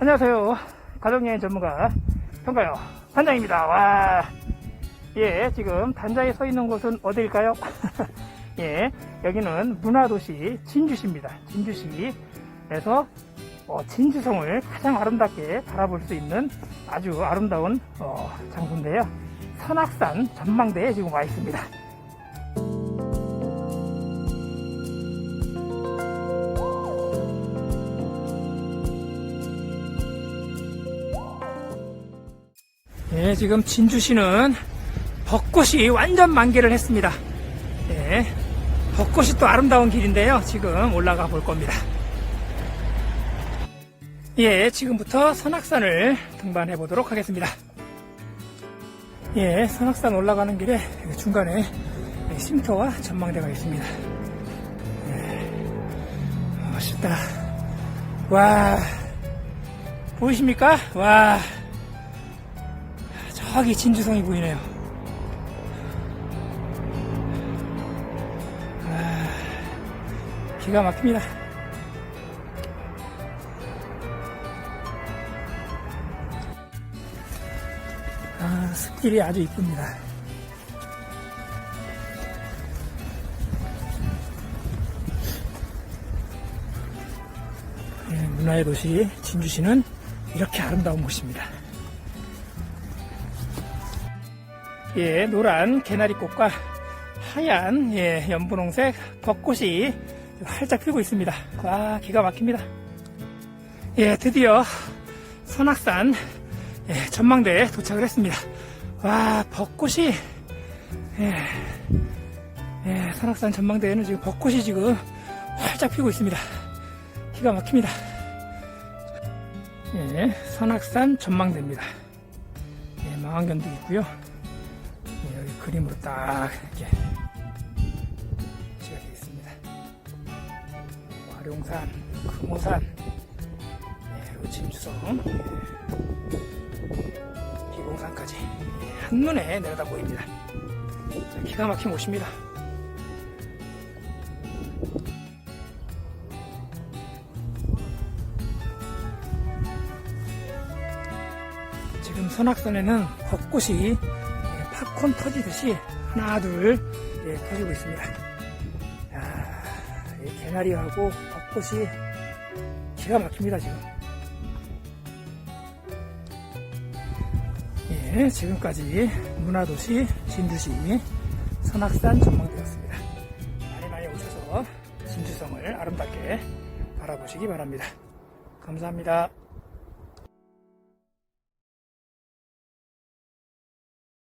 안녕하세요. 가정여행 전문가 평가요 단장입니다. 와, 예, 지금 단장에 서 있는 곳은 어디일까요? 예, 여기는 문화도시 진주시입니다. 진주시에서 어, 진주성을 가장 아름답게 바라볼 수 있는 아주 아름다운 어, 장소인데요. 선악산 전망대에 지금 와 있습니다. 예, 지금 진주시는 벚꽃이 완전 만개를 했습니다. 예, 벚꽃이 또 아름다운 길인데요. 지금 올라가 볼 겁니다. 예, 지금부터 선악산을 등반해 보도록 하겠습니다. 예, 선악산 올라가는 길에 중간에 쉼터와 전망대가 있습니다. 예, 멋있다. 와, 보이십니까? 와. 저기 진주성이 보이네요. 아, 기가 막힙니다. 아, 숲길이 아주 이쁩니다. 예, 문화의 도시 진주시는 이렇게 아름다운 곳입니다. 예, 노란 개나리꽃과 하얀 예, 연분홍색 벚꽃이 활짝 피고 있습니다. 와, 기가 막힙니다. 예, 드디어 선악산 예, 전망대에 도착을 했습니다. 와, 벚꽃이 예, 예, 선악산 전망대에는 지금 벚꽃이 지금 활짝 피고 있습니다. 기가 막힙니다. 예, 선악산 전망대입니다. 예, 망원경도 있고요. 그림으로 딱 이렇게 되어 있습니다. 화룡산, 금호산, 진주성, 네, 비공산까지 네, 한눈에 내려다 보입니다. 자, 기가 막힌 곳입니다. 지금 선악산에는 벚꽃이 예, 팝 콘 터지듯이 하나 둘 예, 터지고 있습니다. 야, 이 개나리하고 벚꽃이 기가 막힙니다 지금. 예, 지금까지 문화도시 진주시 선악산 전망대였습니다. 많이 많이 오셔서 진주성을 아름답게 바라보시기 바랍니다. 감사합니다.